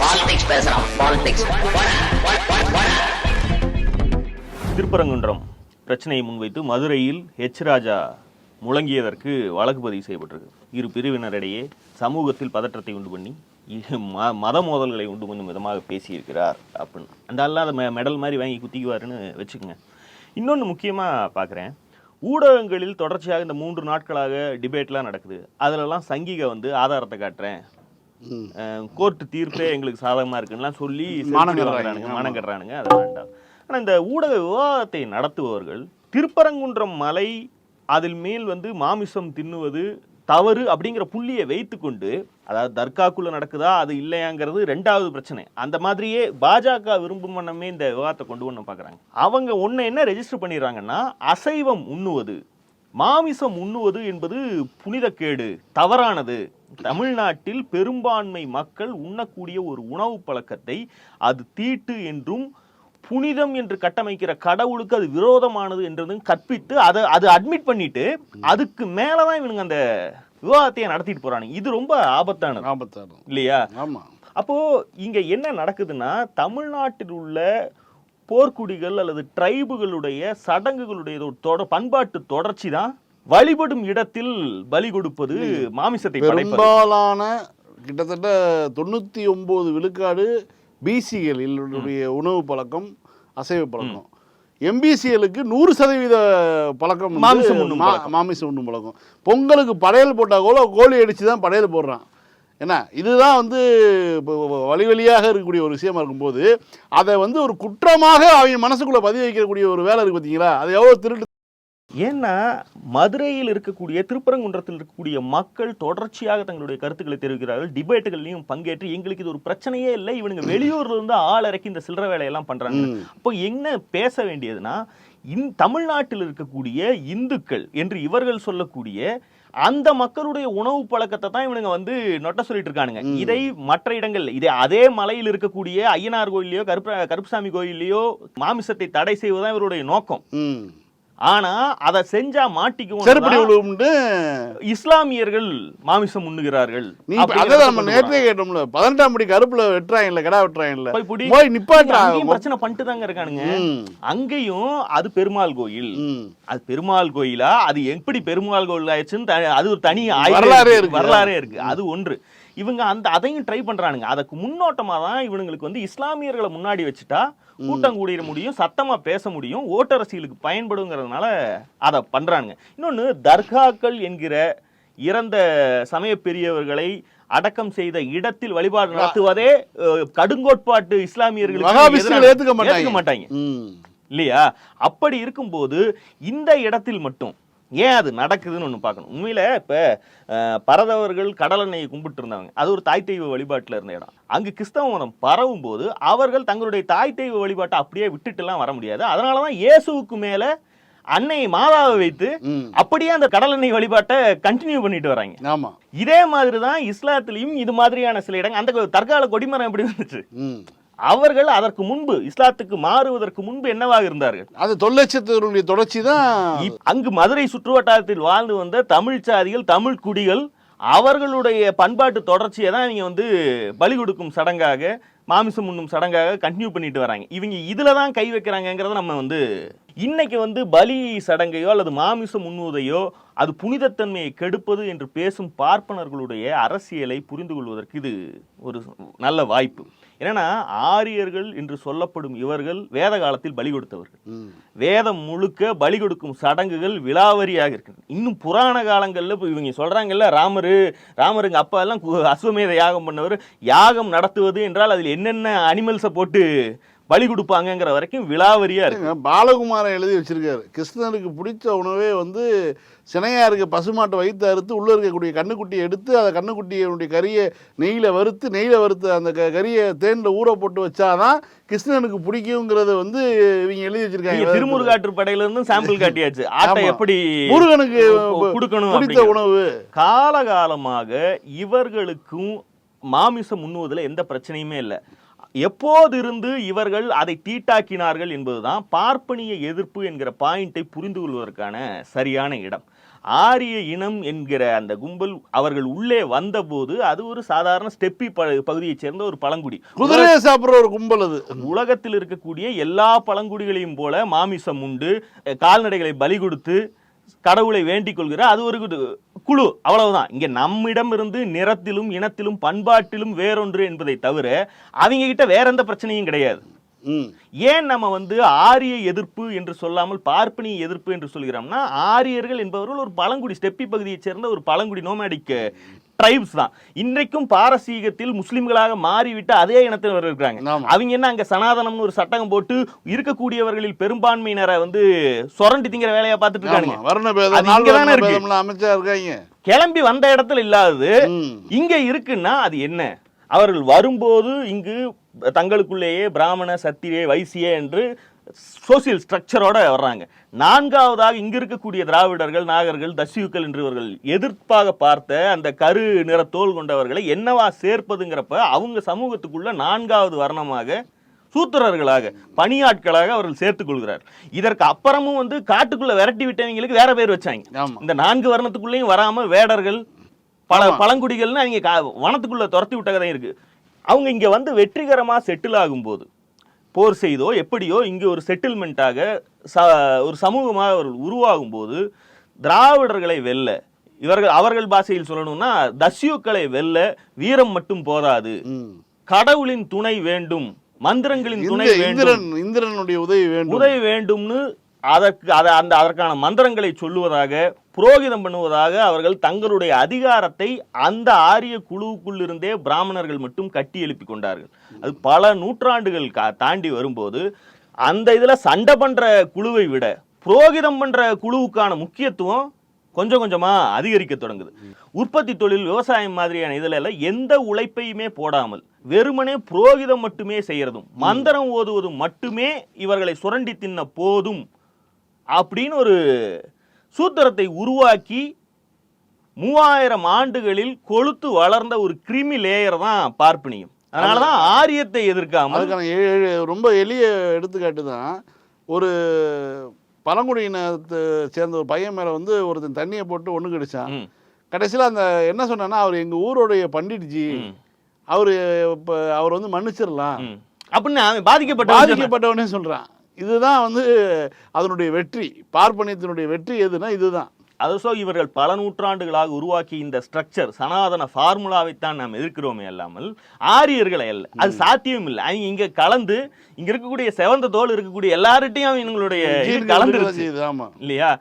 Politics பேசுறான் politics Thiruparankundram பிரச்சனையை முன்வைத்து மதுரையில் ஹெச் ராஜா முழங்கியதற்கு வழக்கு பதிவு செய்யப்பட்டிருக்கு. இரு பிரிவினரிடையே சமூகத்தில் பதற்றத்தை உண்டு பண்ணி மத மோதல்களை உண்டு பண்ணும் விதமாக பேசியிருக்கிறார் அப்படின்னு அந்த அல்லாத மெ மெடல் மாதிரி வாங்கி குத்திக்குவாருன்னு வச்சுக்கோங்க. இன்னொன்று முக்கியமாக பார்க்குறேன் ஊடகங்களில் தொடர்ச்சியாக இந்த மூன்று நாட்களாக டிபேட்லாம் நடக்குது. அதிலெல்லாம் சங்கிகை வந்து ஆதாரத்தை காட்டுறேன். கோர்ட்டு தீர்ப்பே எங்களுக்கு சாதகமாக இருக்குன்னுலாம் சொல்லி மானம் கட்டுறானுங்க அது வேண்டாம். ஆனால் இந்த ஊடக விவாதத்தை நடத்துபவர்கள் திருப்பரங்குன்றம் மலை அதில் மேல் வந்து மாமிசம் தின்னுவது தவறு அப்படிங்கிற புள்ளியை வைத்துக்கொண்டு அதாவது தர்காக்குள்ள நடக்குதா அது இல்லையாங்கிறது ரெண்டாவது பிரச்சனை. அந்த மாதிரியே பாஜக விரும்பும் வண்ணமே இந்த விவாதத்தை கொண்டு வந்து பார்க்குறாங்க. அவங்க ஒன்று என்ன ரெஜிஸ்டர் பண்ணிடுறாங்கன்னா அசைவம் உண்ணுவது மாமிசம் உண்ணுவது என்பது புனிதக்கேடு தவறானது. தமிழ்நாட்டில் பெரும்பான்மை மக்கள் உண்ணக்கூடிய ஒரு உணவு பழக்கத்தை அது தீட்டு என்றும் புனிதம் என்று கட்டமைக்கிற கடவுளுக்கு அது விரோதமானது என்றதும் கற்பித்து அதை அது அட்மிட் பண்ணிட்டு அதுக்கு மேலதான் இவனுங்க அந்த விவாதத்தையே நடத்திட்டு போறானுங்க. இது ரொம்ப ஆபத்தானது. ஆபத்தாரு இல்லையா? ஆமா. அப்போ இங்க என்ன நடக்குதுன்னா தமிழ்நாட்டில் உள்ள போர்க்குடிகள் அல்லது ட்ரைபுகளுடைய சடங்குகளுடைய ஒரு தொட பண்பாட்டு தொடர்ச்சி தான் வழிபடும் இடத்தில் பலி கொடுப்பது மாமிசத்தை பெரும்பாலான கிட்டத்தட்ட தொண்ணூற்றி ஒம்பது விழுக்காடு பிசிகளினுடைய உணவு பழக்கம் அசைவ பழக்கம். எம்பிசிஎலுக்கு நூறு சதவீத பழக்கம் மாமிசம் உண்ணும். மாமிசம் உண்ணும் பழக்கம். பொங்கலுக்கு படையல் போட்டால் கூட கோழி அடித்து தான் படையல் போடுறான். என்ன? இதுதான் வந்து வழி வழியாக இருக்கக்கூடிய ஒரு விஷயமா இருக்கும்போது அதை வந்து ஒரு குற்றமாக அவங்க மனசுக்குள்ளே பதிவு வைக்கக்கூடிய ஒரு வேலை இருக்கு பார்த்தீங்களா அது எவ்வளோ திருட்டு ஏன்னா மதுரையில் இருக்கக்கூடிய திருப்பரங்குன்றத்தில் இருக்கக்கூடிய மக்கள் தொடர்ச்சியாக தங்களுடைய கருத்துக்களை தெரிவிக்கிறார்கள். டிபேட்டுகள்லையும் பங்கேற்று எங்களுக்கு இது ஒரு பிரச்சனையே இல்லை இவனுங்க வெளியூர்ல இருந்து ஆள் இறக்கி இந்த சில்லற வேலையெல்லாம் பண்றாங்க. அப்போ என்ன பேச வேண்டியதுன்னா இந் தமிழ்நாட்டில் இருக்கக்கூடிய இந்துக்கள் என்று இவர்கள் சொல்லக்கூடிய அந்த மக்களுடைய உணவு பழக்கத்தை தான் இவனுங்க வந்து நொட்ட சொல்லிட்டு இருக்கானுங்க. இதை மற்ற இடங்கள்ல இதே அதே மலையில் இருக்கக்கூடிய ஐயனார் கோயிலையோ கருப்ப கருப்புசாமி கோயிலையோ மாமிசத்தை தடை செய்வதுதான் இவருடைய நோக்கம். ஆனா அதை செஞ்சா மாட்டிக்குவோம் செருப்படி விழுவும்னு இஸ்லாமியர்கள் மாமிசம் உண்ணுகிறார்கள் நீ அதான் நம்ம நேற்றே. கேட்டோம்ல பதினெட்டாம் படி கருப்புல வெட்டுறாங்கல்ல கடா வெட்டுறாங்கல்ல போய் புடி. போய் நிப்பாட்டா பிரச்சனை பண்ணிட்டு தாங்க இருக்கானுங்க. அங்கேயும் அது பெருமாள் கோயில். அது பெருமாள் கோயிலா அது எப்படி பெருமாள் கோயில் ஆயிடுச்சுன்னு அது ஒரு தனி வரலாறே இருக்கு. இருக்கு. வரலாறே இருக்கு அது ஒன்று இவங்க அந்த அதையும் ட்ரை பண்றானுங்க அதுக்கு முன்னோட்டமா தான் இவனுங்களுக்கு வந்து இஸ்லாமியர்களை முன்னாடி வச்சுட்டா கூட்டம் கூடிட முடியும் சத்தமா பேச முடியும் ஓட்டரசியலுக்கு பயன்படுங்கிறதுனால அதை பண்றானுங்க. இன்னொன்னு தர்காக்கள் என்கிற இறந்த சமய பெரியவர்களை அடக்கம் செய்த இடத்தில் வழிபாடு நடத்துவதே கடுங்கோட்பாட்டு எதிரான- ஏத்துக்க மாட்டாங்க. இல்லையா? அப்படி இருக்கும்போது இந்த இடத்தில் மட்டும் ஏன் அது நடக்குதுன்னு ஒன்று பார்க்கணும். உண்மையில இப்போ பரதவர்கள் கடலெண்ணெயை கும்பிட்டு இருந்தாங்க அது ஒரு தாய் தெய்வ வழிபாட்டில் இருந்த இடம். அங்கு கிறிஸ்தவ மதம் பரவும் போது அவர்கள் தங்களுடைய தாய் தெய்வ வழிபாட்டை அப்படியே விட்டுட்டுலாம் வர முடியாது. அதனால தான் இயேசுவுக்கு மேலே அன்னை மாதாவை வைத்து. அப்படியே அந்த கடலெண்ணெய் வழிபாட்டை கண்டினியூ பண்ணிட்டு வராங்க. ஆமா. இதே மாதிரி தான் இஸ்லாத்துலேயும் இது மாதிரியான சில இடங்கள் அந்த தற்கால கொடிமரம் எப்படி வந்துச்சு. அவர்கள் அதற்கு முன்பு இஸ்லாத்துக்கு மாறுவதற்கு முன்பு என்னவாக இருந்தார்கள்? அது தொல்லைச்சத்தினுடைய தொடர்ச்சி தான் அங்கு மதுரை சுற்றுவட்டாரத்தில் வாழ்ந்து வந்த தமிழ் சாதிகள் தமிழ் குடிகள் அவர்களுடைய பண்பாட்டு தொடர்ச்சியை தான் இவங்க வந்து பலி கொடுக்கும் சடங்காக மாமிசம் உண்ணும் சடங்காக கண்டினியூ பண்ணிட்டு வராங்க. இவங்க இதுல தான் கை வைக்கிறாங்கங்கிறத நம்ம வந்து இன்னைக்கு வந்து பலி சடங்கையோ அல்லது மாமிசம் உண்ணுவதையோ அது புனிதத்தன்மையை கெடுப்பது என்று பேசும் பார்ப்பனர்களுடைய அரசியலை புரிந்து கொள்வதற்கு இது ஒரு நல்ல வாய்ப்பு. ஏன்னா ஆரியர்கள் என்று சொல்லப்படும் இவர்கள் வேத காலத்தில் பலி கொடுத்தவர்கள். வேதம் முழுக்க பலி கொடுக்கும் சடங்குகள் விலாவரியாக இருக்கு இன்னும் புராண காலங்கள்ல இப்போ இவங்க சொல்றாங்கல்ல ராமரு ராமருங்க அப்பா எல்லாம் அஸ்வமேத யாகம் பண்ணவர் யாகம் நடத்துவது என்றால் அதில் என்னென்ன அனிமல்ஸை போட்டு பலி கொடுப்பாங்கங்கிற வரைக்கும் விலாவரியா இருக்கு. பாலகுமாரன் எழுதி வச்சிருக்காரு. கிருஷ்ணனுக்கு பிடிச்ச உணவே வந்து சினையா இருக்க பசுமாட்டை வைத்து அறுத்து உள்ள இருக்கக்கூடிய கண்ணுக்குட்டியை எடுத்து அந்த கண்ணுக்குட்டியினுடைய கறியை நெய்யில வறுத்து நெய்யில வறுத்து அந்த கறியை தேன்ல ஊற போட்டு வச்சாதான் கிருஷ்ணனுக்கு பிடிக்குங்கிறத வந்து இவங்க எழுதி வச்சிருக்காங்க. திருமுருகாற்று படையில இருந்து சாம்பிள் காட்டியாச்சு. ஆட்டை. எப்படி முருகனுக்கு கொடுக்கணும் பிடித்த. உணவு. காலகாலமாக இவர்களுக்கும் மாமிசம் உண்ணுவதில் எந்த பிரச்சனையுமே இல்லை. எப்போதிருந்து இவர்கள் அதை தீட்டாக்கினார்கள் என்பதுதான் பார்ப்பனிய எதிர்ப்பு என்கிற பாயிண்டை புரிந்து கொள்வதற்கான சரியான இடம். ஆரிய இனம் என்கிற அந்த கும்பல் அவர்கள் உள்ளே வந்தபோது அது ஒரு சாதாரண ஸ்டெப்பி ப பகுதியைச் சேர்ந்த ஒரு பழங்குடி. குதிரையை சாப்பிடுற ஒரு கும்பல் அது. உலகத்தில் இருக்கக்கூடிய எல்லா பழங்குடிகளையும் போல மாமிசம் உண்டு கால்நடைகளை பலி கொடுத்து கடவுளை வேண்டிக் கொள்கிற அது ஒரு குழு. அவ்வளவுதான். இங்க நம்மிடம் இருந்து நிறத்திலும் இனத்திலும் பண்பாட்டிலும் வேறொன்று என்பதை தவிர அவங்க கிட்ட வேற எந்த பிரச்சனையும் கிடையாது. ஏன் நம்ம வந்து ஆரிய எதிர்ப்பு என்று சொல்லாமல் பார்ப்பனிய எதிர்ப்பு என்று சொல்கிறோம்னா ஆரியர்கள் என்பவர்கள் ஒரு பழங்குடி ஸ்டெப்பி பகுதியைச் சேர்ந்த ஒரு பழங்குடி நோமேடிக் ட்ரைப்ஸ் தான். இன்றைக்கும் பாரசீகத்தில் முஸ்லிம்களாக மாறிவிட்ட அதே இனத்தினர் இருக்கிறாங்க. அவங்க என்ன அங்க சனாதனம்னு ஒரு சட்டகம் போட்டு இருக்கக்கூடியவர்களில் பெரும்பான்மையினரை வந்து சுரண்டி திங்கிற வேலையா பார்த்துட்டு இருக்காங்க. அமைச்சா இருக்காங்க. கிளம்பி வந்த இடத்துல இல்லாதது இங்க இருக்குன்னா அது என்ன? அவர்கள் வரும்போது இங்கு தங்களுக்குள்ளேயே பிராமண சத்திரிய வைசிய என்று சோசியல் ஸ்ட்ரக்சரோட வர்றாங்க. நான்காவதாக இங்க இருக்கக்கூடிய திராவிடர்கள் நாகர்கள் தசியுக்கள் என்று இவர்கள் எதிர்ப்பாக பார்த்த அந்த கரு நிற தோல் கொண்டவர்களை என்னவா சேர்ப்பதுங்கிறப்ப அவங்க சமூகத்துக்குள்ள நான்காவது வர்ணமாக சூத்திரர்களாக பணியாட்களாக அவர்கள் சேர்த்துக் கொள்கிறார். இதற்கு அப்புறமும் வந்து காட்டுக்குள்ள விரட்டி விட்டவங்களுக்கு வேற பேர் வச்சாங்க. இந்த நான்கு வர்ணத்துக்குள்ளேயும் வராம வேடர்கள் பல. பழங்குடிகள்னு அவங்க வனத்துக்குள்ள துரத்தி விட்ட கதை இருக்கு. அவங்க இங்க வந்து வெற்றிகரமா செட்டில் ஆகும்போது போர் செய்தோ எப்படியோ இங்க ஒரு செட்டில்மெண்ட்டாக ச ஒரு சமூகமாக அவர்கள் உருவாகும் போது திராவிடர்களை வெல்ல இவர்கள் அவர்கள் பாஷையில் சொல்லணும்னா தஸ்யூக்களை வெல்ல வீரம் மட்டும் போதாது. கடவுளின் துணை வேண்டும் மந்திரங்களின் துணை வேண்டும். இந்திரன் இந்திரனுடைய உதவி வேண்டும். உதவி வேண்டும்னு அதற்கு அத அந்த அதற்கான மந்திரங்களை சொல்லுவதாக புரோகிதம் பண்ணுவதாக அவர்கள் தங்களுடைய அதிகாரத்தை அந்த ஆரிய குழுவுக்குள்ளிருந்தே பிராமணர்கள் மட்டும் கட்டி எழுப்பி கொண்டார்கள். அது பல நூற்றாண்டுகள் கா- தாண்டி வரும்போது அந்த இதில் சண்டை பண்ணுற குழுவை விட புரோகிதம் பண்ணுற குழுவுக்கான முக்கியத்துவம் கொஞ்சம் கொஞ்சமாக அதிகரிக்க தொடங்குது. உற்பத்தி தொழில் விவசாயம் மாதிரியான இதில் எல்லாம் எந்த உழைப்பையுமே போடாமல் வெறுமனே புரோகிதம் மட்டுமே செய்கிறதும் மந்திரம் ஓதுவதும் மட்டுமே இவர்களை சுரண்டி தின்ன போதும் அப்படின்னு ஒரு சூத்திரத்தை உருவாக்கி மூவாயிரம் ஆண்டுகளில் கொழுத்து வளர்ந்த ஒரு கிருமி லேயர் தான் பார்ப்பனியம். அதனாலதான் ஆரியத்தை எதிர்க்காமல் அதுக்கான ரொம்ப எளிய எடுத்துக்காட்டு தான். ஒரு பழங்குடியினத்தை சேர்ந்த ஒரு பையன் மேலே வந்து ஒருத்தன் தண்ணியை போட்டு ஒன்று கடிச்சான். கடைசியில் அந்த என்ன சொன்னான்னா அவர் எங்கள் ஊருடைய பண்டிட்ஜி அவர் இப்போ அவர் வந்து மன்னிச்சிடலாம். அப்படின்னு அவன் பாதிக்கப்பட்ட பாதிக்கப்பட்டவனே சொல்கிறான் இதுதான் வந்து அதனுடைய வெற்றி. பார்ப்பனியத்தினுடைய வெற்றி எதுனா இதுதான். அது ஸோ இவர்கள் பல நூற்றாண்டுகளாக உருவாக்கி இந்த ஸ்ட்ரக்சர் சனாதன ஃபார்முலாவைத்தான் நாம் எதிர்க்கிறோமே அல்லாமல் ஆரியர்களை அல்ல. அது சாத்தியம் இல்லை அவங்க இங்க கலந்து இங்க இருக்கக்கூடிய செவந்த தோல் இருக்கக்கூடிய எல்லார்ட்டையும் அவங்களுடைய கலந்துருச்சு. இல்லையா?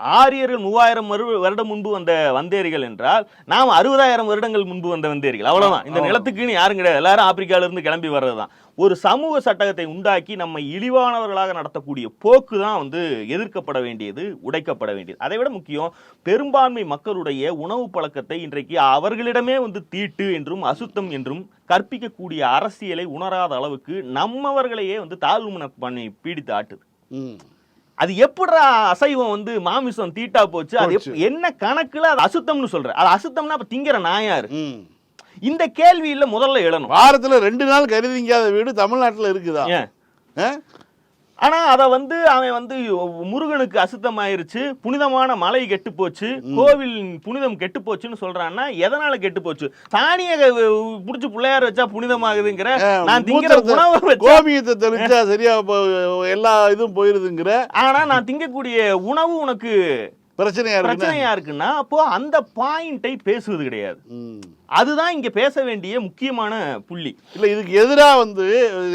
ஆரியர்கள் மூவாயிரம் வரு- வருடம் முன்பு வந்த வந்தேரிகள் என்றால் நாம் அறுபதாயிரம் வருடங்கள் முன்பு வந்த வந்தேரிகள். அவ்வளவுதான். இந்த. நிலத்துக்குன்னு யாரும் கிடையாது. எல்லாரும் ஆப்பிரிக்கால இருந்து கிளம்பி வர்றதுதான். ஒரு சமூக சட்டகத்தை உண்டாக்கி நம்மை இழிவானவர்களாக நடத்தக்கூடிய போக்கு தான் வந்து எதிர்க்கப்பட வேண்டியது உடைக்கப்பட வேண்டியது. அதை விட முக்கியம் பெரும்பான்மை மக்களுடைய உணவு பழக்கத்தை இன்றைக்கு அவர்களிடமே வந்து தீட்டு என்றும் அசுத்தம் என்றும் கற்பிக்கக்கூடிய அரசியலை உணராத அளவுக்கு நம்மவர்களையே வந்து தாழ்வு பண்ணி பீடித்து ஆட்டுது. அது எப்படிடா அசைவம் வந்து மாமிசம் தீட்டா போச்சு? அது. என்ன கணக்குல அது அசுத்தம்னு சொல்ற? அது அசுத்தம்னா அப்ப திங்கிற நாயாரு இந்த கேள்வியில முதல்ல எழணும் வாரத்தில் ரெண்டு நாள் கறி திங்காத வீடு தமிழ்நாட்டில் இருக்குதா? ஏன்? ஆ? ஆனா அத வந்து அவன் வந்து முருகனுக்கு அசுத்தமாயிருச்சு புனிதமான மலை கெட்டு போச்சு கோவில் புனிதம் கெட்டு போச்சுன்னு சொல்றான்னா எதனால கெட்டு போச்சு? சாணிய புடிச்சு பிள்ளையார் வச்சா புனிதமாகுதுங்கிற நான் திங்கிற உணவை கோமியத்தை தெளிச்சா சரியா எல்லா இதுவும் போயிருதுங்கிற. ஆனா நான் திங்கக்கூடிய உணவு உனக்கு பிரச்சனையா பிரச்சனையா இருக்குன்னா அப்போ அந்த பாயிண்டை பேசுவது கிடையாது. அதுதான் இங்க பேச வேண்டிய முக்கியமான புள்ளி. இல்ல இதுக்கு எதிரா வந்து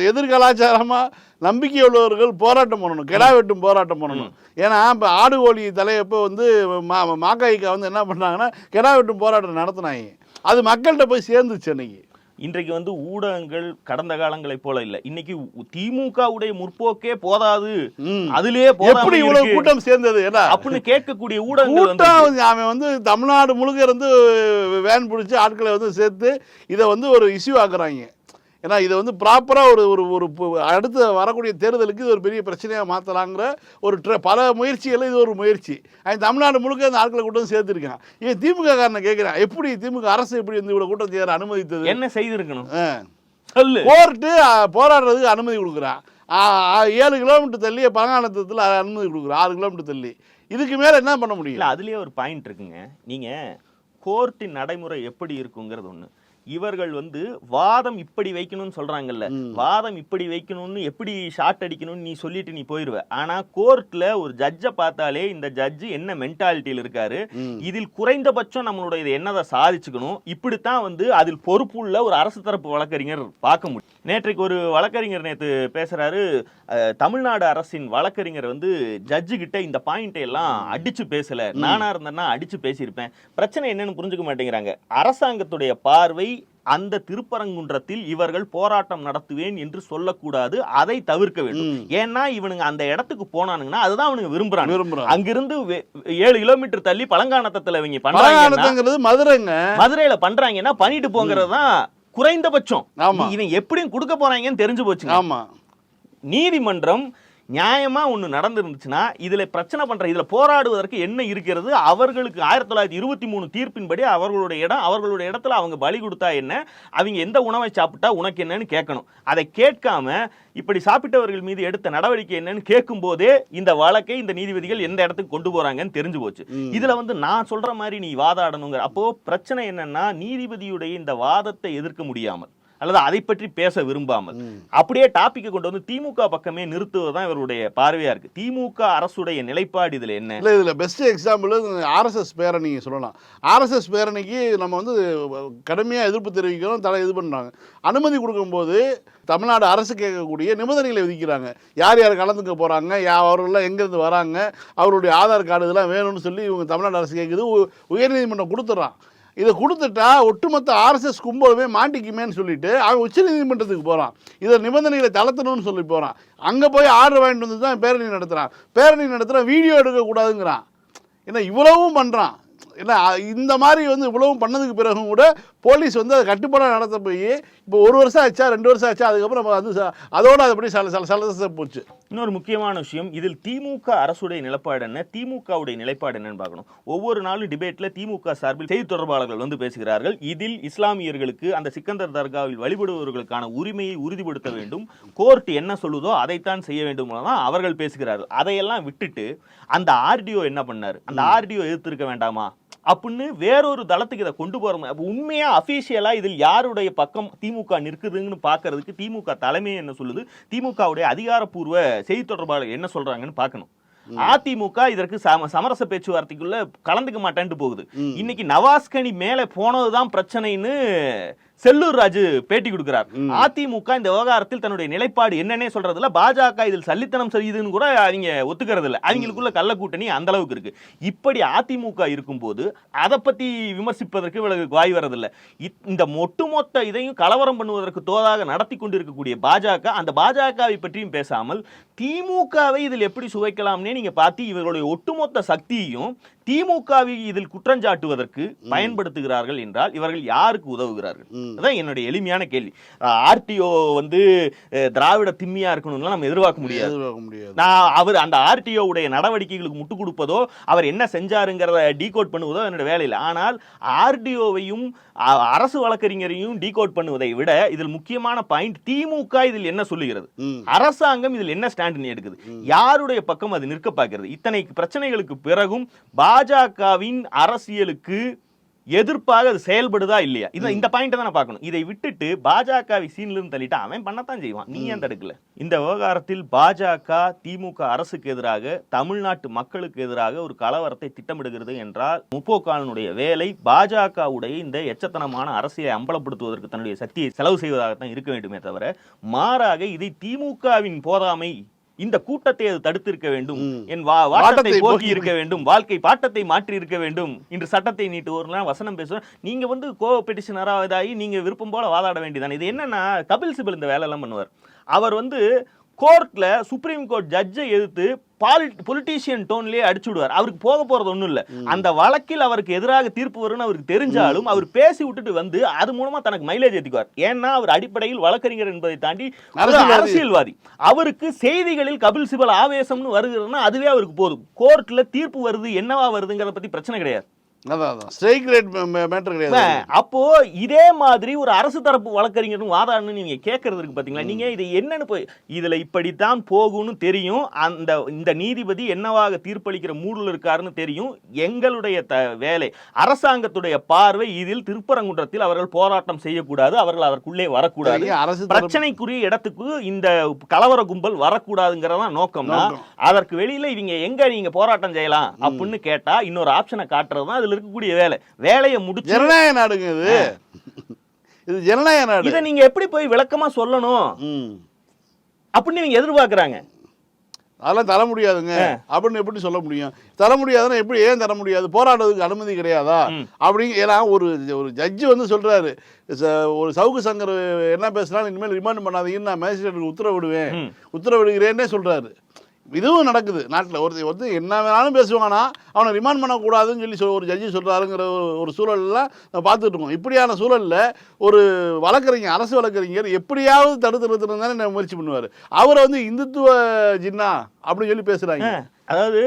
எதிர் கலாச்சாரமா நம்பிக்கை உள்ளவர்கள் போராட்டம் பண்ணணும். கெடா வெட்டும் போராட்டம் பண்ணணும். ஏன்னா இப்போ ஆடு கோழி தலையப்போ வந்து மா மாக்காய்க்கா வந்து என்ன பண்ணாங்கன்னா கெடா வெட்டும் போராட்டம் நடத்தினாங்க. அது மக்கள்கிட்ட போய் சேர்ந்துச்சு அன்னைக்கு. இன்றைக்கு வந்து ஊடகங்கள் கடந்த காலங்களைப் போல இல்ல. இன்னைக்கு திமுக உடைய முற்போக்கே போதாது. அதுலயே எப்படி இவ்வளவு கூட்டம் சேர்ந்தது? ஏன்னா அப்படின்னு கேட்கக்கூடிய ஊடகங்கள் அவன் வந்து தமிழ்நாடு முழுக்க இருந்து வேன் பிடிச்சி ஆட்களை வந்து சேர்த்து இதை வந்து ஒரு இஷ்யூ ஆக்குறாங்க. ஏன்னா இதை வந்து ப்ராப்பராக ஒரு ஒரு ஒரு அடுத்து வரக்கூடிய தேர்தலுக்கு இது ஒரு பெரிய பிரச்சனையாக மாற்றலாங்கிற ஒரு ட்ர பல முயற்சிகளில் இது ஒரு முயற்சி. அவன் தமிழ்நாடு முழுக்க அந்த ஆட்களை கூட்டம் சேர்த்துருக்கான். இவன் திமுக காரனை கேட்குறான் எப்படி திமுக அரசு எப்படி வந்து இவ்வளோ கூட்டம் சேர அனுமதித்தது? என்ன செய்திருக்கணும்? கோர்ட்டு போராடுறதுக்கு அனுமதி கொடுக்குறான் ஏழு கிலோமீட்டர் தள்ளி பழங்கானத்தத்தில் அனுமதி கொடுக்குறான் ஆறு கிலோமீட்டர் தள்ளி. இதுக்கு மேல என்ன பண்ண முடியும்? அதுலயே ஒரு பாயிண்ட் இருக்குங்க. நீங்க கோர்ட்டின் நடைமுறை எப்படி இருக்குங்கிறது ஒண்ணு. இவர்கள் வந்து வாதம் இப்படி வைக்கணும்னு சொல்றாங்கல்ல. வாதம் இப்படி வைக்கணும்னு எப்படி ஷார்ட் அடிக்கணும்னு நீ சொல்லிட்டு நீ போயிருவ. ஆனா கோர்ட்ல ஒரு ஜட்ஜை பார்த்தாலே இந்த ஜட்ஜ் என்ன மென்டாலிட்டியில் இருக்காரு இதில் குறைந்தபட்சம் நம்மளோட இதை என்னதை சாதிச்சுக்கணும். இப்படித்தான் வந்து அதில் பொறுப்புள்ள ஒரு அரசு தரப்பு வழக்கறிஞர் பார்க்க முடியும். நேற்றைக்கு ஒரு வழக்கறிஞர் நேற்று பேசுறாரு தமிழ்நாடு அரசின் வழக்கறிஞர் வந்து ஜட்ஜு கிட்ட இந்த பாயிண்டை எல்லாம் அடிச்சு பேசல. நானா இருந்தேன்னா அடிச்சு பேசியிருப்பேன். பிரச்சனை என்னன்னு புரிஞ்சுக்க மாட்டேங்கிறாங்க. அரசாங்கத்துடைய பார்வை அந்த திருப்பரங்குன்றத்தில் இவர்கள் போராட்டம் நடத்துவேன் என்று சொல்லக்கூடாது அதை தவிர்க்க வேண்டும். ஏன்னா இவனுங்க அந்த இடத்துக்கு போனானுங்கன்னா அதுதான் அவனுங்க விரும்புறாங்க விரும்புறாங்க. அங்கிருந்து ஏழு கிலோமீட்டர் தள்ளி பழங்கானத்தத்துல இவங்க பழங்காலத்துங்கிறது மதுரைங்க. மதுரையில பண்றாங்கன்னா பண்ணிட்டு போங்கிறது தான் குறைந்தபட்சம். இவன் எப்படியும் கொடுக்க போறாங்கன்னு தெரிஞ்சு போச்சுங்க. ஆமா. நீதிமன்றம் நியாயமா ஒண்ணு நடந்திருந்துச்சுன்னா இதுல பிரச்சனை பண்ற இதுல போராடுவதற்கு என்ன இருக்கிறது? அவர்களுக்கு ஆயிரத்தி தொள்ளாயிரத்தி இருபத்தி மூணு தீர்ப்பின்படி அவர்களுடைய இடம் அவர்களுடைய இடத்துல அவங்க பலி கொடுத்தா என்ன? அவங்க எந்த உணவை சாப்பிட்டா உனக்கு என்னன்னு கேட்கணும். அதை கேட்காம இப்படி சாப்பிட்டவர்கள் மீது எடுத்த நடவடிக்கை என்னன்னு கேட்கும் போதே இந்த வழக்கை இந்த நீதிபதிகள் எந்த இடத்துக்கு கொண்டு போறாங்கன்னு தெரிஞ்சு போச்சு. இதுல வந்து நான் சொல்ற மாதிரி நீ வாதாடணுங்கிற அப்போ பிரச்சனை என்னன்னா நீதிபதியுடைய இந்த வாதத்தை எதிர்க்க முடியாமல். அல்லது அதை பற்றி பேச விரும்பாமல். அப்படியே டாபிக்கை கொண்டு வந்து திமுக பக்கமே நிறுத்துவதுதான் இவருடைய பார்வையா இருக்கு. திமுக அரசுடைய நிலைப்பாடு இதுல என்ன? இல்லை இதில் பெஸ்ட் எக்ஸாம்பிள் ஆர்எஸ்எஸ் பேரணி சொல்லலாம். ஆர்எஸ்எஸ் பேரணிக்கு நம்ம வந்து கடுமையாக எதிர்ப்பு தெரிவிக்கிறோம் தலை இது பண்ணுறாங்க அனுமதி கொடுக்கும்போது தமிழ்நாடு அரசு கேட்கக்கூடிய நிபந்தனைகளை விதிக்கிறாங்க. யார் யார் கலந்துக்க போகிறாங்க யா அவர்கள்லாம் எங்கேருந்து வராங்க அவருடைய ஆதார் கார்டு இதெல்லாம் வேணும்னு சொல்லி இவங்க தமிழ்நாடு அரசு கேட்குது உயர்நீதிமன்றம் கொடுத்துட்றான். இதை கொடுத்துட்டா ஒட்டுமொத்த ஆர்எஸ்எஸ் கும்பலுமே மாட்டிக்குமேன்னு சொல்லிட்டு அவன் உச்சநீதிமன்றத்துக்கு போகிறான் இதை நிபந்தனைகளை தளர்த்தணும்னு சொல்லி போகிறான் அங்கே போய் ஆர்டர் வாங்கிட்டு வந்து தான் பேரணி நடத்துகிறான் பேரணி நடத்துகிறான் வீடியோ எடுக்கக்கூடாதுங்கிறான். ஏன்னா இவ்வளவும் பண்ணுறான் இல்லை இந்த மாதிரி வந்து இவ்வளவும் பண்ணதுக்கு பிறகும் கூட போலீஸ் வந்து அதை கட்டுப்பாடாக நடத்த போய் இப்போ ஒரு வருஷம் ஆச்சா ரெண்டு வருஷம் ஆச்சா அதுக்கப்புறம் அது ச- அதோட அதுபடி சல சல சலச போச்சு. இன்னொரு முக்கியமான விஷயம் இதில் திமுக அரசுடைய நிலைப்பாடு என்ன? திமுகவுடைய நிலைப்பாடு என்னன்னு பார்க்கணும். ஒவ்வொரு நாளும் டிபேட்ல திமுக சார்பில் செய்தி தொடர்பாளர்கள் வந்து பேசுகிறார்கள். இதில் இஸ்லாமியர்களுக்கு அந்த சிக்கந்தர் தர்காவில் வழிபடுபவர்களுக்கான உரிமையை உறுதிப்படுத்த வேண்டும். கோர்ட் என்ன சொல்லுதோ அதைத்தான் செய்ய வேண்டும் தான் அவர்கள் பேசுகிறார்கள். அதையெல்லாம் விட்டுட்டு அந்த ஆர்டிஓ என்ன பண்ணாரு? அந்த ஆர்டிஓ எதிர்த்திருக்க வேண்டாமா? அப்படின்னு வேறொரு தளத்துக்கு இதை கொண்டு போற அப்ப உண்மையா அபிஷியலா இதில் யாருடைய பக்கம் திமுக நிற்குதுன்னு பார்க்கிறதுக்கு திமுக தலைமை என்ன சொல்லுது? திமுகவுடைய அதிகாரப்பூர்வ செய்தி தொடர்பாளர் என்ன சொல்றாங்கன்னு பார்க்கணும். அதிமுக இதற்கு சம சமரச பேச்சுவார்த்தைக்குள்ள கலந்துக்க மாட்டேன்ட்டு போகுது. இன்னைக்கு நவாஸ்கனி மேல போனதுதான் பிரச்சனைன்னு செல்லூர் ராஜு பேட்டி கொடுக்கிறார். அதிமுக இந்த விவகாரத்தில் தன்னுடைய நிலைப்பாடு என்னன்னே சொல்றதுல பாஜக இதில் சல்லித்தனம் செய்யுதுன்னு கூட அவங்க ஒத்துக்கிறது இல்ல அவங்களுக்குள்ள கள்ள கூட்டணி அந்த அளவுக்கு இருக்கு. இப்படி அதிமுக இருக்கும்போது அதை பத்தி விமர்சிப்பதற்கு இவளுக்கு வாய் வரதில்லை. இந்த ஒட்டுமொத்த இதையும் கலவரம் பண்ணுவதற்கு தோதாக நடத்தி கொண்டிருக்கக்கூடிய பாஜக அந்த பாஜகவை பற்றியும் பேசாமல் திமுகவை இதில் எப்படி சுவைக்கலாம்னே நீங்க பார்த்து இவர்களுடைய ஒட்டுமொத்த சக்தியையும் திமுகவை இதில் குற்றஞ்சாட்டுவதற்கு பயன்படுத்துகிறார்கள் என்றால் இவர்கள் யாருக்கு உதவுகிறார்கள்? அதான் என்னுடைய எளிமையான கேள்வி. ஆர்டிஓ வந்து திராவிட திம்மியா இருக்கணும்லாம் நம்ம எதிர்பார்க்க முடியாது. நான் அவர் அந்த ஆர்டிஓ உடைய நடவடிக்கைகளுக்கு முட்டு கொடுப்பதோ அவர் என்ன செஞ்சாருங்கிறத டீகோட் பண்ணுவதோ என்னோட வேலை இல்லை. ஆனால் ஆர்டிஓவையும் அரசு வழக்கறிஞரையும் டீகோட் பண்ணுவதை விட இதில் முக்கியமான பாயிண்ட் திமுக இதில் என்ன சொல்லுகிறது. அரசாங்கம் இதில் என்ன ஸ்டாண்ட் எடுக்குது? யாருடைய பக்கம் அது நிற்க பார்க்கிறது? இத்தனை பிரச்சனைகளுக்கு பிறகும் பாஜகவின் அரசியலுக்கு எதிர்ப்பாக அது செயல்படுதா இல்லையா? இது இந்த பாயிண்ட் தான் நான் பார்க்கணும். இதை விட்டுட்டு பாஜகவை சீன்ல இருந்து தள்ளிட்டு அவன் பண்ணத்தான் செய்வான். நீ ஏன் தடுக்கல? இந்த விவகாரத்தில் பாஜக திமுக அரசுக்கு எதிராக தமிழ்நாட்டு மக்களுக்கு எதிராக ஒரு கலவரத்தை திட்டமிடுகிறது என்றால் முப்போக்காலனுடைய வேலை பாஜகவுடைய இந்த எச்சத்தனமான அரசியலை அம்பலப்படுத்துவதற்கு தன்னுடைய சக்தியை செலவு செய்வதாகத்தான் இருக்க வேண்டுமே தவிர மாறாக இதை திமுகவின் போதாமை இந்த கூட்டத்தை அது தடுத்திருக்க வேண்டும். என் வா- வாட்டத்தை போக்கி இருக்க வேண்டும். வாழ்க்கை பாட்டத்தை மாற்றி இருக்க வேண்டும். இன்று சட்டத்தை நீட்டுவோர்லாம் வசனம் பேசுவோம் நீங்க வந்து கோ பெட்டிஷனரா இதாகி நீங்க விருப்பம் போல வாதாட வேண்டியதானே இது என்னன்னா கபில் சிபல் இந்த வேலை எல்லாம் பண்ணுவார். அவர் வந்து கோர்ட்ல சுப்ரீம் கோர்ட் ஜட்ஜை எதிர்த்து பொலிட்டீஷியன் டோன்லயே அடிச்சு விடுவார். அவருக்கு போக போறது ஒண்ணும் இல்ல. அந்த வழக்கில் அவருக்கு எதிராக தீர்ப்பு வரும்னு அவருக்கு தெரிஞ்சாலும் அவர் பேசி விட்டுட்டு வந்து அது மூலமா தனக்கு மைலேஜ் ஏத்திக்குவார். ஏன்னா அவர் அடிப்படையில் வழக்கறிஞர் என்பதை தாண்டி அரசியல்வாதி. அவருக்கு செய்திகளில் கபில் சிபல் ஆவேசம்னு வருகிறதுனா அதுவே அவருக்கு போதும். கோர்ட்ல தீர்ப்பு வருது என்னவா வருதுங்கிறத பத்தி பிரச்சனை கிடையாது. ஸ்ட்ரைக் ரேட் மேட்டர் கிடையாது. அப்போ இதே மாதிரி ஒரு அரசு தரப்பு வழக்கறிஞரும் வாதாடணும்னு நீங்க கேட்கறது இருக்கு பாத்தீங்களா? நீங்க இது என்னன்னு போய் இதுல இப்படித்தான் போகும்னு தெரியும். அந்த இந்த நீதிபதி என்னவாக தீர்ப்பளிக்கிற மூடுல இருக்காருன்னு தெரியும். எங்களுடைய த வேலை அரசாங்கத்துடைய பார்வை இதில் திருப்பரங்குன்றத்தில் அவர்கள் போராட்டம் செய்யக்கூடாது அவர்கள் அதற்குள்ளே வரக்கூடாது. அரசு பிரச்சனைக்குரிய இடத்துக்கு இந்த கலவர கும்பல் வரக்கூடாதுங்கிறதான் நோக்கம்னா நோக்கம். அதற்கு வெளியில இவங்க எங்க நீங்க போராட்டம் செய்யலாம் அப்படின்னு கேட்டா இன்னொரு ஆப்ஷனை காட்டுறது தான் இதுல இருக்கக்கூடிய வேலை. வேலையை முடிச்சு ஜனநாயக நாடுங்க இது. இது ஜனநாயக நாடு. இதை நீங்க எப்படி போய் விளக்கமா சொல்லணும். அப்படின்னு இவங்க எதிர்பார்க்கறாங்க. அதெல்லாம் தர முடியாதுங்க. அப்படின்னு எப்படி சொல்ல முடியும்? தர முடியாதுன்னா எப்படி ஏன் தர முடியாது? போராடுறதுக்கு அனுமதி கிடையாதா? அப்படிங்க ஏன்னா ஒரு ஒரு ஜட்ஜி வந்து சொல்றாரு. ஒரு சவுக்கு சங்கர் என்ன பேசினாலும் இனிமேல் ரிமாண்ட் பண்ணாதீங்கன்னு நான் மேஜிஸ்ட்ரேட்டுக்கு உத்தரவிடுவேன். உத்தரவிடுகிறேன்னே சொல்றாரு. இதுவும் நடக்குது. நாட்டில் ஒருத்தர் வந்து என்ன வேணாலும் பேசுவானா அவனை ரிமாண்ட் பண்ணக்கூடாதுன்னு சொல்லி சொல் ஒரு ஜட்ஜி சொல்கிறாருங்கிற ஒரு சூழல்லாம் நம்ம பார்த்துட்டு இருக்கோம். இப்படியான சூழலில் ஒரு வழக்கறிஞர் அரசு வழக்கறிஞர் எப்படியாவது தடுத்து நிறுத்தணும் தானே முயற்சி பண்ணுவார். அவரை வந்து இந்துத்துவ ஜின்னா அப்படின்னு சொல்லி பேசுகிறாங்க அதாவது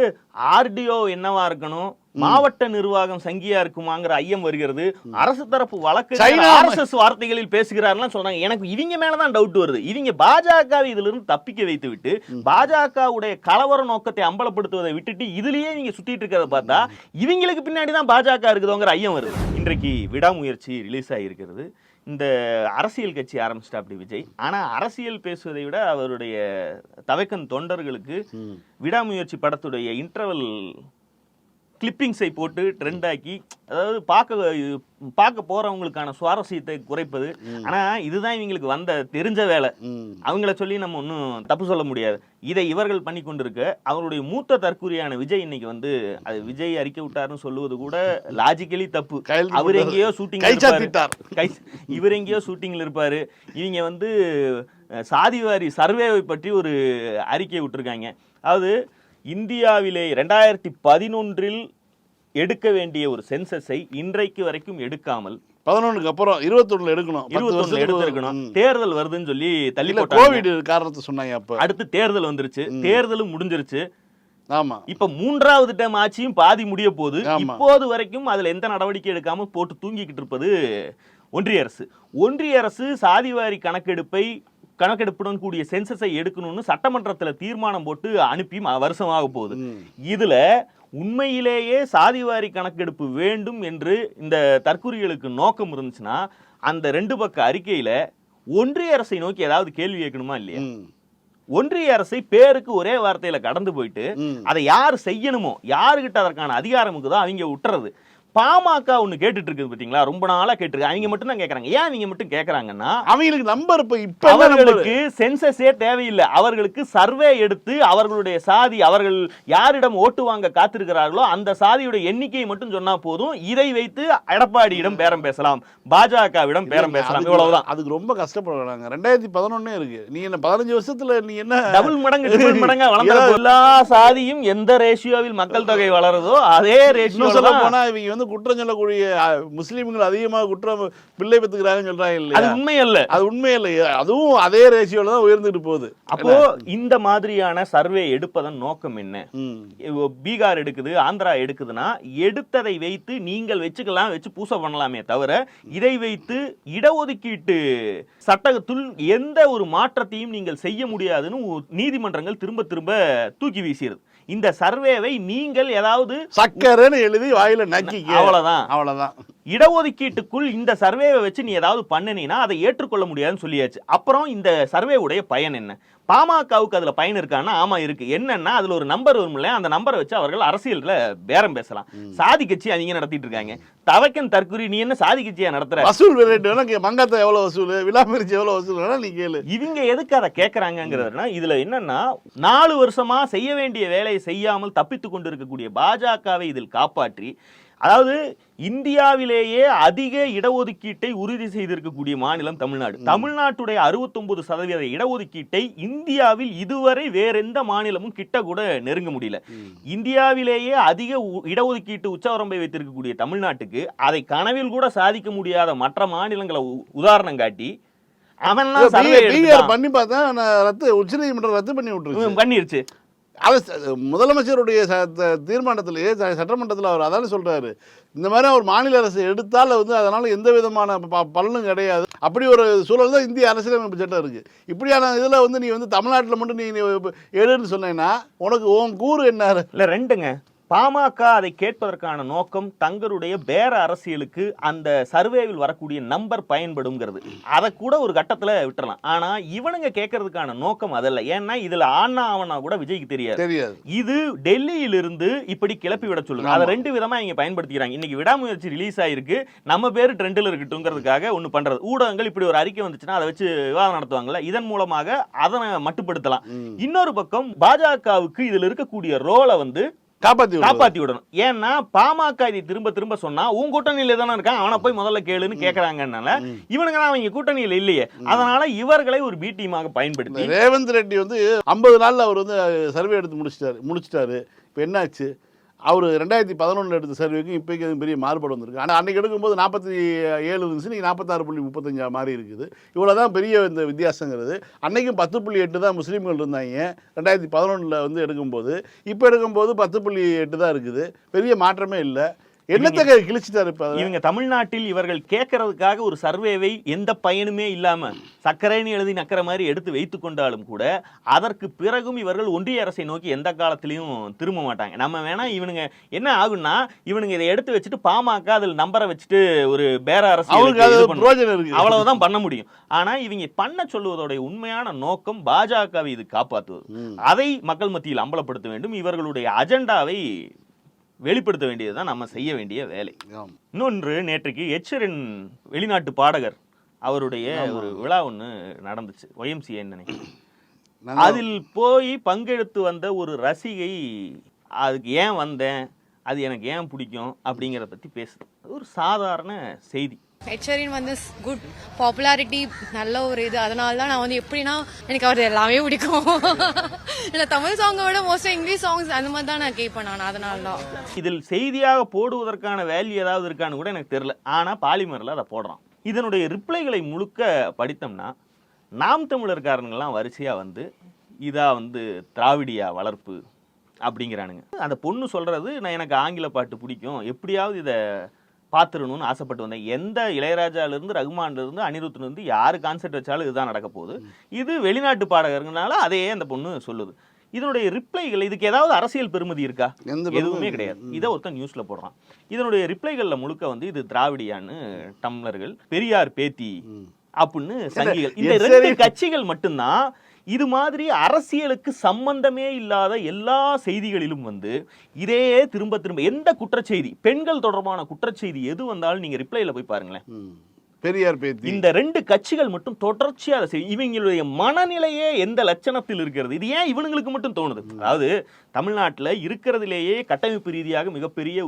ஆர்டிஓ என்னவா இருக்கணும்? மாவட்ட நிர்வாகம் சங்கியா இருக்குமாங்கிற ஐயம் வருகிறது. அரசு தரப்பு வழக்கு ஆர்எஸ்எஸ் வார்த்தைகளில் பேசுகிறாருலாம் சொல்றாங்க. எனக்கு இவங்க மேலதான் டவுட் வருது. இவங்க பாஜகவை இதுல இருந்து தப்பிக்க வைத்து விட்டு பாஜகவுடைய கலவர நோக்கத்தை அம்பலப்படுத்துவதை விட்டுட்டு இதுலயே நீங்க சுத்திட்டு இருக்கிறத பார்த்தா இவங்களுக்கு பின்னாடி தான் பாஜக இருக்குதோங்கிற ஐயம் வருது. இன்றைக்கு விடாமுயற்சி ரிலீஸ் ஆகியிருக்கிறது இந்த அரசியல் கட்சி ஆரம்பிச்சிட்டா அப்படி விஜய். ஆனா அரசியல் பேசுவதை விட அவருடைய தவைக்கன் தொண்டர்களுக்கு விடாமுயற்சி படத்துடைய இன்டர்வல் கிளிப்பிங்ஸை போட்டு ட்ரெண்ட் ஆக்கி அதாவது பார்க்க பார்க்க போறவங்களுக்கான சுவாரஸ்யத்தை குறைப்பது. ஆனா இதுதான் இவங்களுக்கு வந்த தெரிஞ்ச வேலை. அவங்கள சொல்லி நம்ம ஒன்றும் தப்பு சொல்ல முடியாது. இதை இவர்கள் பண்ணி கொண்டிருக்க அவருடைய மூத்த தற்கூரியான விஜய் இன்னைக்கு வந்து அது விஜய் அறிக்கை விட்டாருன்னு சொல்லுவது கூட லாஜிக்கலி தப்பு. அவர். எங்கேயோ ஷூட்டிங் கை இவர் எங்கேயோ ஷூட்டிங்ல இருப்பாரு. இவங்க வந்து சாதிவாரி சர்வேவை பற்றி ஒரு அறிக்கை விட்டுருக்காங்க. அதாவது இந்தியாவிலே ரெண்டாயிரத்தி பதினொன்றில் எடுக்க வேண்டிய ஒரு சென்சஸை இன்றைக்கு வரைக்கும் எடுக்காமல் பதினொன்றுக்கு அப்புறம் இருபத்தொன்னுல எடுக்கணும். பத்து இருபத்தொன்னு எடுத்திருக்கணும். தேர்தல் வருதுன்னு சொல்லி தள்ளி கோவிட் காரணத்தை சொன்னாங்க அப்ப. அடுத்து தேர்தல் வந்துருச்சு. தேர்தலும் முடிஞ்சிருச்சு. ஆமா. இப்ப மூன்றாவது டைம் ஆட்சியும் பாதி முடிய போகுது. இப்போது வரைக்கும் அதுல எந்த நடவடிக்கை எடுக்காம போட்டு தூங்கிக்கிட்டு இருப்பது ஒன்றிய அரசு. ஒன்றிய அரசு சாதிவாரி கணக்கெடுப்பை கணக்கெடுப்புடன் கூடிய சென்சஸை எடுக்கணும்னு சட்டமன்றத்துல தீர்மானம் போட்டு அனுப்பி வருஷமாக போகுது. இதுல உண்மையிலேயே சாதிவாரி கணக்கெடுப்பு வேண்டும் என்று இந்த தற்குறிகளுக்கு நோக்கம் இருந்துச்சுன்னா அந்த ரெண்டு பக்க அறிக்கையில ஒன்றிய அரசை நோக்கி ஏதாவது கேள்வி கேட்கணுமா இல்லையா. ஒன்றிய அரசை பேருக்கு ஒரே வார்த்தையில கடந்து போயிட்டு. அதை யார் செய்யணுமோ யாருகிட்ட அதற்கான அதிகாரம் இருக்குதோ அவங்க விட்டுறது பாமக ஒண்ணு கேட்டுட்டு இருக்குது பாத்தீங்களா? ரொம்ப நாளா கேட்டிருக்கு அவங்க மட்டும் தான் கேக்குறாங்க. ஏன் அவங்க மட்டும் கேக்குறாங்கன்னா அவங்களுக்கு நம்பர் இப்ப இப்ப அவர்களுக்கு சென்சஸே தேவையில்லை. அவர்களுக்கு சர்வே எடுத்து அவர்களுடைய சாதி அவர்கள் யாரிடம் ஓட்டு வாங்க காத்திருக்கிறார்களோ அந்த சாதியுடைய எண்ணிக்கையை மட்டும் சொன்னா போதும். இதை வைத்து எடப்பாடியிடம் பேரம் பேசலாம். பாஜகவிடம் பேரம் பேசலாம். இவ்வளவுதான். அதுக்கு ரொம்ப கஷ்டப்படுறாங்க. ரெண்டாயிரத்தி பதினொன்னே இருக்கு. நீ என்ன பதினஞ்சு வருஷத்துல நீ என்ன டபுள் மடங்கு ட்ரிபிள் மடங்கா வளர்ந்த எல்லா சாதியும் எந்த ரேஷியோவில் மக்கள் தொகை வளருதோ அதே ரேஷியோ போனா இவங்க வந்து குற்றம் சொல்லக்கூடிய முஸ்லீம்கள் அதிகமாக குற்றம் பிள்ளை பெற்றுக்கிறாங்கன்னு சொல்றாங்க அது இல்லையா? உண்மை அல்ல அது உண்மை இல்லை அதுவும் அதே ரேஷியோல தான் உயர்ந்துட்டு போகுது. அப்போ இந்த மாதிரியான சர்வே எடுப்பதன் நோக்கம் என்ன? பீகார் எடுக்குது ஆந்திரா எடுக்குதுன்னா எடுத்ததை வைத்து நீங்கள் வச்சுக்கலாம் வச்சு பூசை பண்ணலாமே தவிர இதை வைத்து இடஒதுக்கீட்டு சட்டத்துள் எந்த ஒரு மாற்றத்தையும் நீங்கள் செய்ய முடியாதுன்னு நீதிமன்றங்கள் திரும்ப திரும்ப தூக்கி வீசியது இந்த சர்வேவை நீங்கள் ஏதாவது சக்கரைன்னு எழுதி வாயில நக்கிக்க. அவ்வளவுதான். அவ்வளவுதான். இடஒதுக்கீட்டுக்குள் இந்த சர்வேவை வச்சு நீ ஏதாவது பண்ணினீன்னா அதை ஏற்றுக்கொள்ள முடியாதுன்னு சொல்லியாச்சு. அப்புறம் இந்த சர்வேவுடைய பயன் என்ன? பாமகவுக்கு அதுல பயன் இருக்கான்னா ஆமா இருக்கு. என்னன்னா அதுல ஒரு நம்பர் வரும்ல அந்த நம்பரை வச்சு அவர்கள் அரசியல்ல பேரம் பேசலாம். சாதி கட்சி அவங்க நடத்திட்டு இருக்காங்க. தவக்கன் தற்குறி நீ என்ன சாதி கட்சியா நடத்துற? வசூல் ரேட் வேணா கே- மங்காத்தா எவ்வளவு வசூல்? விலாமிரிச்சி எவ்வளவு வசூல் வேணா நீ கேளு. இவங்க எதுக்கு அதை கேட்கறாங்கிறதுனா இதுல என்னன்னா நாலு வருஷமா செய்ய வேண்டிய வேலையை செய்யாமல் தப்பித்து கொண்டிருக்கக்கூடிய பாஜகவை இதில் காப்பாற்றி அதாவது இந்தியாவிலேயே அதிக இடஒதுக்கீட்டை உறுதி செய்திருக்கக்கூடிய மாநிலம் தமிழ்நாடு. தமிழ்நாட்டுடைய 69% சதவீத இடஒதுக்கீட்டை இந்தியாவில் இதுவரை வேற எந்த மாநிலமும் கிட்ட கூட நெருங்க முடியல. இந்தியாவிலேயே அதிக இடஒதுக்கீட்டு உச்சவரம்பை வைத்திருக்கக்கூடிய தமிழ்நாட்டுக்கு அதை கனவில் கூட சாதிக்க முடியாத மற்ற மாநிலங்களை உதாரணம் காட்டி அவன்லாம் பண்ணி பார்த்தா ரத்து உச்சநீதிமன்றம் ரத்து பண்ணி விட்டுருச்சு. பண்ணிருச்சு. அவர் முதலமைச்சருடைய ச- தீர்மானத்திலேயே சட்டமன்றத்தில் அவர் அதானே சொல்கிறாரு இந்த மாதிரி அவர் மாநில அரசு எடுத்தால் வந்து அதனால் எந்த விதமான ப- பலனும் கிடையாது. அப்படி ஒரு சூழல் தான் இந்திய அரசியலமைப்பு சட்டம் இருக்குது இப்படியான இதில் வந்து நீ வந்து தமிழ்நாட்டில் மட்டும் நீ நீ எடுன்னு சொன்னேன்னா உனக்கு உன் கூறு என்ன? இல்லை ரெண்டுங்க. பாமக அதை கேட்பதற்கான நோக்கம் தங்களுடைய பேர அரசியலுக்கு அந்த சர்வேவில் வரக்கூடிய நம்பர் பயன்படுங்கிறது அதை கூட ஒரு கட்டத்துல விட்டுறலாம். ஆனா இவனுங்க கேட்கறதுக்கான நோக்கம் அதல்ல. ஏன்னா இதுல ஆனா அவனா கூட விஜய்க்கு தெரியாது. இது டெல்லியிலிருந்து இப்படி கிளப்பி விட சொல்லுங்க அதை. ரெண்டு விதமா இங்க பயன்படுத்திக்கிறாங்க. இன்னைக்கு விடாமுயற்சி ரிலீஸ் ஆயிருக்கு. நம்ம பேரு ட்ரெண்டில் இருக்கட்டும்ங்கிறதுக்காக ஒண்ணு பண்றது. ஊடகங்கள் இப்படி ஒரு அறிக்கை வந்துச்சுன்னா அதை வச்சு விவாதம் நடத்துவாங்கல்ல? இதன் மூலமாக அதை மட்டுப்படுத்தலாம். இன்னொரு பக்கம் பாஜகவுக்கு இதுல இருக்கக்கூடிய ரோலை வந்து காப்பாற்றி காப்பாத்தி விடணும். ஏன்னா பாமக இதை திரும்ப திரும்ப சொன்னா உன் கூட்டணியில தானே இருக்கான். அவனை போய் முதல்ல கேளுன்னு கேக்குறாங்கனால இவனுங்க அவங்க கூட்டணியில இல்லையே. அதனால இவர்களை ஒரு பி டீமாக பயன்படுத்தி ரேவந்த் ரெட்டி வந்து ஐம்பது நாளில் அவர் வந்து சர்வே எடுத்து முடிச்சிட்டாரு. முடிச்சிட்டாரு. இப்போ என்னாச்சு? அவர் ரெண்டாயிரத்தி பதினொன்று எடுத்த சர்வேக்கும் இப்போக்கு எதுவும் பெரிய மாறுபாடு வந்திருக்கு. ஆனால் அன்றைக்கி எடுக்கும்போது நாற்பத்தி ஏழு இருந்துச்சு. நீங்கள் நாற்பத்தாறு புள்ளி முப்பத்தஞ்சா மாதிரி இருக்குது. இவ்வளோ தான் பெரிய இந்த வித்தியாசங்கிறது. அன்றைக்கும் பத்து புள்ளி எட்டு தான் முஸ்லீம்கள் இருந்தாங்க. ரெண்டாயிரத்தி பதினொன்றில் வந்து எடுக்கும்போது இப்போ எடுக்கும்போது பத்து புள்ளி எட்டு தான் இருக்குது. பெரிய மாற்றமே இல்லை. என்னத்தை கிழிச்சிட்டாரு இவங்க தமிழ்நாட்டில் இவர்கள் கேட்கறதுக்காக ஒரு சர்வேவை எந்த பயனுமே இல்லாம சக்கரைன்னு எழுதி நக்கிற மாதிரி எடுத்து வைத்து கொண்டாலும் கூட அதற்கு பிறகும் இவர்கள் ஒன்றிய அரசை நோக்கி எந்த காலத்திலையும் திரும்ப மாட்டாங்க. நம்ம வேணா இவனுங்க என்ன ஆகும்னா இவனுங்க இதை எடுத்து வச்சுட்டு பாமக அதில் நம்பரை வச்சுட்டு ஒரு பேர அரசு அவ்வளவுதான் பண்ண முடியும். ஆனா இவங்க பண்ண சொல்லுவதோட உண்மையான நோக்கம் பாஜகவை இது காப்பாற்றுவது. அதை மக்கள் மத்தியில் அம்பலப்படுத்த வேண்டும். இவர்களுடைய அஜெண்டாவை வெளிப்படுத்த வேண்டியதுதான் நம்ம செய்ய வேண்டிய வேலை. இன்னொன்று நேற்றுக்கு எச்சரின் வெளிநாட்டு பாடகர் அவருடைய ஒரு விழா ஒன்று நடந்துச்சு. ஒய்எம்சிஏன்னு நினைக்கிறேன். அதில் போய் பங்கெடுத்து வந்த ஒரு ரசிகை அதுக்கு ஏன் வந்தேன் அது எனக்கு ஏன் பிடிக்கும்? அப்படிங்கிறத பற்றி பேசுது. ஒரு சாதாரண செய்தி. ஹெச்சரின் வந்து குட் பாப்புலாரிட்டி நல்ல ஒரு இது. அதனால தான் நான் வந்து எப்படின்னா எனக்கு அவர் எல்லாமே பிடிக்கும். இல்லை தமிழ் சாங்கை விட மோஸ்ட்டாக இங்கிலீஷ் சாங்ஸ் அந்த மாதிரி தான் நான் கேட்பேன் நான். அதனால தான் இதில் செய்தியாக போடுவதற்கான வேல்யூ ஏதாவது இருக்கான்னு கூட எனக்கு தெரில ஆனால் பாலிமரில் அதை போடுறான். இதனுடைய ரிப்ளைகளை முழுக்க படித்தோம்னா நாம் தமிழர்காரங்கெல்லாம் வரிசையாக வந்து இதாக வந்து திராவிடியா வளர்ப்பு அப்படிங்கிறானுங்க. அந்த பொண்ணு சொல்கிறது நான் எனக்கு ஆங்கில பாட்டு பிடிக்கும். எப்படியாவது இதை பார்த்துடணும்னு ஆசைப்பட்டு வந்தேன். எந்த இளையராஜாலேருந்து ரகுமான்லேருந்து அனிருத்லேருந்து யார் கான்செர்ட் வச்சாலும் இதுதான் நடக்க போகுது. இது வெளிநாட்டு பாடகர்கள்னால அதையே அந்த பொண்ணு சொல்லுது. இதனுடைய ரிப்ளைகள் இதுக்கு ஏதாவது அரசியல் பெருமதி இருக்கா? எதுவுமே கிடையாது. இதை ஒருத்தன் நியூஸ்ல போடுறான். இதனுடைய ரிப்ளைகள்ல முழுக்க வந்து இது திராவிடியான்னு டம்ளர்கள் பெரியார் பேத்தி அப்படின்னு சங்கிகள். இந்த ரெண்டு. கட்சிகள் மட்டும்தான் இது மாதிரி அரசியலுக்கு சம்பந்தமே இல்லாத எல்லா செய்திகளிலும் வந்து இதே திரும்ப திரும்ப எந்த குற்றச்செய்தி பெண்கள் தொடர்பான குற்றச்செய்தி எது வந்தாலும் நீங்க ரிப்ளைல போய் பாருங்களேன். பெரியார் பேத்தி. இந்த ரெண்டு கட்சிகள் மட்டும் தொடர்ச்சியா அதை செய்யும். இவங்களுடைய மனநிலையே எந்த லட்சணத்தில் இருக்கிறது? இது ஏன் இவனுங்களுக்கு மட்டும் தோணுது? அதாவது தமிழ்நாட்டில் இருக்கிறதுலேயே கட்டமைப்பு ரீதியாக மிகப்பெரிய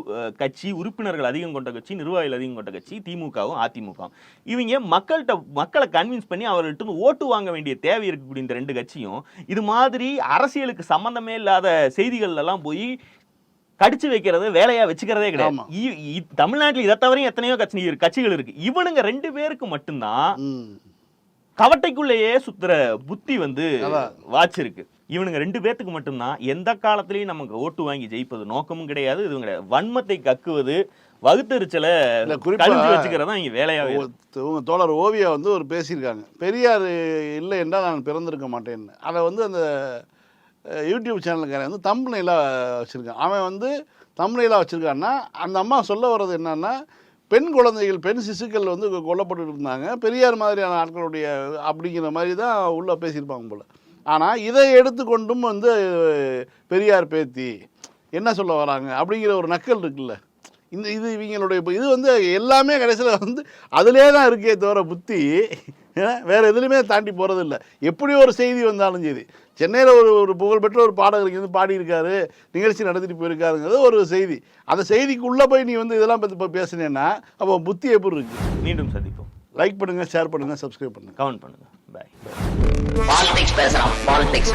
கட்சி உறுப்பினர்கள் அதிகம் கொண்ட கட்சி நிர்வாகிகள் அதிகம் கொண்ட கட்சி திமுகவும் அதிமுகவும். இவங்க மக்கள்கிட்ட மக்களை கன்வின்ஸ் பண்ணி அவர்கள்ட்ட ஓட்டு வாங்க வேண்டிய தேவை இருக்கக்கூடிய இந்த ரெண்டு கட்சியும் இது மாதிரி அரசியலுக்கு சம்பந்தமே இல்லாத செய்திகள் எல்லாம் போய் கடிச்சு வைக்கிறது வேலையா வச்சுக்கிறதே கிடையாது. தமிழ்நாட்டில் இதை தவிர எத்தனையோ கட்சி கட்சிகள் இருக்கு. இவனுங்க ரெண்டு பேருக்கு மட்டும்தான். கவட்டைக்குள்ளேயே சுத்துற புத்தி வந்து. வாச்சிருக்கு. இவனுங்க ரெண்டு பேத்துக்கு மட்டும்தான் எந்த காலத்திலயும் நமக்கு ஓட்டு வாங்கி ஜெயிப்பது நோக்கமும் கிடையாது கிடையாது. வன்மத்தை கக்குவது குறிப்பா- கழிஞ்சு வச்சுக்கிறதா இங்க வேலையாவே இருக்கு. ஒ- உங்க தோழர் ஓவியா வந்து ஒரு பேசியிருக்காங்க. பெரியார் இல்லை என்றால் நான் பிறந்திருக்க மாட்டேன்னு. அதை வந்து அந்த யூடியூப் சேனலுக்காரன் வந்து தம்பனையிலாக வச்சுருக்கான். அவன் வந்து தம்பனையிலாக வச்சுருக்கான்னா அந்த அம்மா சொல்ல வர்றது என்னென்னா பெண் குழந்தைகள் பெண் சிசுக்கள் வந்து கொல்லப்பட்டு இருந்தாங்க பெரியார் மாதிரியான ஆட்களுடைய அப்படிங்கிற மாதிரி தான் உள்ளே பேசியிருப்பாங்க போல். ஆனால் இதை எடுத்துக்கொண்டும் வந்து பெரியார் பேத்தி என்ன சொல்ல வராங்க அப்படிங்கிற ஒரு நக்கல் இருக்குல்ல. இந்த இது இவங்களுடைய இப்போ இது வந்து எல்லாமே கடைசியில் வந்து அதிலே தான் இருக்கே தவிர புத்தி வேறு எதுலேயுமே எதுலையுமே தாண்டி போகிறதில்ல எப்படி ஒரு செய்தி வந்தாலும் சரி. சென்னையில் ஒரு ஒரு புகழ்பெற்ற ஒரு பாடகர் இங்க வந்து பாடியிருக்காரு. நிகழ்ச்சி நடத்திட்டு போயிருக்காருங்கிறது ஒரு செய்தி. அந்த செய்திக்கு உள்ளே போய் நீ வந்து இதெல்லாம் பற்றி இப்போ பேசுனேன்னா அப்போ புத்தி எப்படி இருக்கு? மீண்டும் சந்திப்போம். லைக் பண்ணுங்கள் ஷேர் பண்ணுங்கள் சப்ஸ்கிரைப் பண்ணுங்கள் கமெண்ட் பண்ணுங்க. பாய் பாலிடிக்ஸ் பேசுறான் பாலிடிக்ஸ்